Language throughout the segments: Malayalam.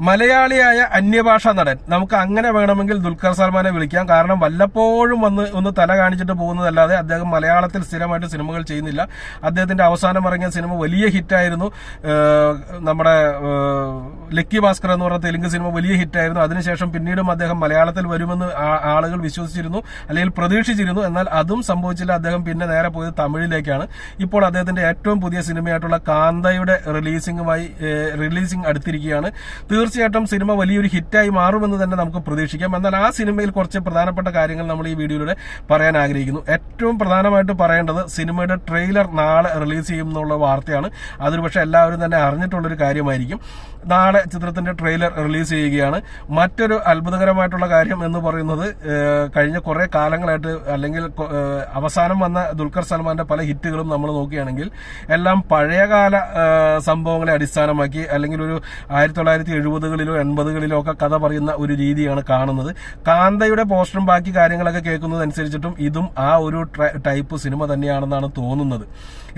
മലയാളിയായ അന്യഭാഷ നടൻ. നമുക്ക് അങ്ങനെ വേണമെങ്കിൽ ദുൽഖർ സൽമാനെ വിളിക്കാം. കാരണം വല്ലപ്പോഴും വന്ന് ഒന്ന് തല കാണിച്ചിട്ട് പോകുന്നതല്ലാതെ അദ്ദേഹം മലയാളത്തിൽ സ്ഥിരമായിട്ട് സിനിമകൾ ചെയ്യുന്നില്ല. അദ്ദേഹത്തിന്റെ അവസാനം ഇറങ്ങിയ സിനിമ വലിയ ഹിറ്റായിരുന്നു. നമ്മുടെ ലക്കി ഭാസ്കർ എന്ന് പറഞ്ഞ തെലുങ്ക് സിനിമ വലിയ ഹിറ്റായിരുന്നു. അതിനുശേഷം പിന്നീടും അദ്ദേഹം മലയാളത്തിൽ വരുമെന്ന് ആളുകൾ വിശ്വസിച്ചിരുന്നു അല്ലെങ്കിൽ പ്രതീക്ഷിച്ചിരുന്നു. എന്നാൽ അതും സംഭവിച്ചില്ല. അദ്ദേഹം പിന്നെ നേരെ പോയത് തമിഴിലേക്കാണ്. ഇപ്പോൾ അദ്ദേഹത്തിന്റെ ഏറ്റവും പുതിയ സിനിമയായിട്ടുള്ള കാന്തയുടെ റിലീസിംഗുമായി റിലീസിംഗ് അടുത്തിരിക്കുകയാണ്. തീർച്ചയായിട്ടും സിനിമ വലിയൊരു ഹിറ്റായി മാറുമെന്ന് തന്നെ നമുക്ക് പ്രതീക്ഷിക്കാം. എന്നാൽ ആ സിനിമയിൽ കുറച്ച് പ്രധാനപ്പെട്ട കാര്യങ്ങൾ നമ്മൾ ഈ വീഡിയോയിലൂടെ പറയാൻ ആഗ്രഹിക്കുന്നു. ഏറ്റവും പ്രധാനമായിട്ട് പറയേണ്ടത് സിനിമയുടെ ട്രെയിലർ നാളെ റിലീസ് ചെയ്യും എന്നുള്ള വാർത്തയാണ്. അതൊരു പക്ഷേ എല്ലാവരും തന്നെ അറിഞ്ഞിട്ടുള്ളൊരു കാര്യമായിരിക്കും. നാളെ ചിത്രത്തിന്റെ ട്രെയിലർ റിലീസ് ചെയ്യുകയാണ്. മറ്റൊരു അത്ഭുതകരമായിട്ടുള്ള കാര്യം എന്ന് പറയുന്നത് കഴിഞ്ഞ കുറെ കാലങ്ങളായിട്ട് അല്ലെങ്കിൽ അവസാനം വന്ന ദുൽഖർ സൽമാന്റെ പല ഹിറ്റുകളും നമ്മൾ നോക്കുകയാണെങ്കിൽ എല്ലാം പഴയകാല സംഭവങ്ങളെ അടിസ്ഥാനമാക്കി അല്ലെങ്കിൽ ഒരു ആയിരത്തി എഴുപതുകളിലോ എൺപതുകളിലോ ഒക്കെ കഥ പറയുന്ന ഒരു രീതിയാണ് കാണുന്നത്. കാന്തയുടെ പോസ്റ്ററും ബാക്കി കാര്യങ്ങളൊക്കെ കേൾക്കുന്നത് അനുസരിച്ചിട്ടും ഇതും ആ ഒരു ടൈപ്പ് സിനിമ തന്നെയാണെന്നാണ് തോന്നുന്നത്.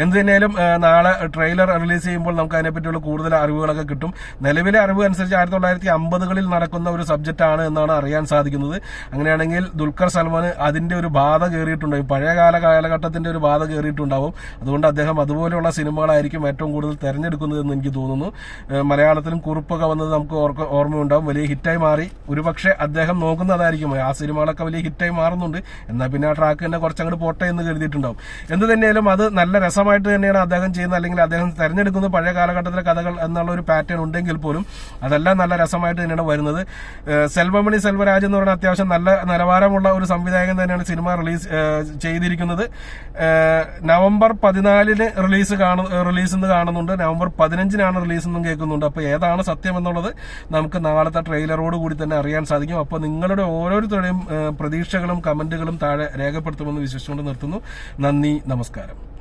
എന്ത് തന്നെയാലും നാളെ ട്രെയിലർ റിലീസ് ചെയ്യുമ്പോൾ നമുക്ക് അതിനെപ്പറ്റിയുള്ള കൂടുതൽ അറിവുകളൊക്കെ കിട്ടും. നിലവിലെ അറിവ് അനുസരിച്ച് ആയിരത്തി തൊള്ളായിരത്തി അമ്പതുകളിൽ നടക്കുന്ന ഒരു സബ്ജക്റ്റ് ആണ് എന്നാണ് അറിയാൻ സാധിക്കുന്നത്. അങ്ങനെയാണെങ്കിൽ ദുൽഖർ സൽമാൻ അതിന്റെ ഒരു ബാധ കയറിയിട്ടുണ്ടാവും. പഴയകാല കാലഘട്ടത്തിന്റെ ഒരു ബാധ കയറിയിട്ടുണ്ടാവും. അതുകൊണ്ട് അദ്ദേഹം അതുപോലെയുള്ള സിനിമകളായിരിക്കും ഏറ്റവും കൂടുതൽ തെരഞ്ഞെടുക്കുന്നത് എന്ന് എനിക്ക് തോന്നുന്നു. മലയാളത്തിലും കുറിപ്പൊക്കെ വന്നത് നമുക്ക് ഓർക്ക ഓർമ്മയുണ്ടാവും. വലിയ ഹിറ്റായി മാറി. ഒരുപക്ഷെ അദ്ദേഹം നോക്കുന്നതായിരിക്കും ആ സിനിമകളൊക്കെ വലിയ ഹിറ്റായി മാറുന്നുണ്ട്. എന്നാൽ പിന്നെ ആ ട്രാക്ക് തന്നെ കുറച്ചങ്ങോട്ട് പോട്ടെ എന്ന് കരുതിയിട്ടുണ്ടാവും. എന്ത് തന്നെയാലും അത് നല്ല രസമായിട്ട് തന്നെയാണ് അദ്ദേഹം ചെയ്യുന്നത്. അല്ലെങ്കിൽ അദ്ദേഹം തെരഞ്ഞെടുക്കുന്നത് പഴയ കാലഘട്ടത്തിലെ കഥകൾ എന്നുള്ള ഒരു പാറ്റേൺ ഉണ്ടെങ്കിൽ പോലും അതെല്ലാം നല്ല രസമായിട്ട് തന്നെയാണ് വരുന്നത്. സെൽവമണി സെൽവരാജ് എന്ന് പറയുന്ന അത്യാവശ്യം നല്ല നിലവാരമുള്ള ഒരു സംവിധായകൻ തന്നെയാണ് സിനിമ റിലീസ് ചെയ്തിരിക്കുന്നത്. നവംബർ പതിനാലിന് റിലീസ് കാണു റിലീസ് എന്ന് കാണുന്നുണ്ട്. നവംബർ പതിനഞ്ചിനാണ് റിലീസ് എന്നും കേൾക്കുന്നുണ്ട്. അപ്പോൾ ഏതാണ് സത്യം എന്നുള്ളത് നമുക്ക് നാളത്തെ ട്രെയിലറോട് കൂടി തന്നെ അറിയാൻ സാധിക്കും. അപ്പോൾ നിങ്ങളുടെ ഓരോരുത്തരുടെയും പ്രതീക്ഷകളും കമന്റുകളും താഴെ രേഖപ്പെടുത്തുമെന്ന് വിശ്വസിച്ചുകൊണ്ട് നിർത്തുന്നു. നന്ദി നമസ്കാരം.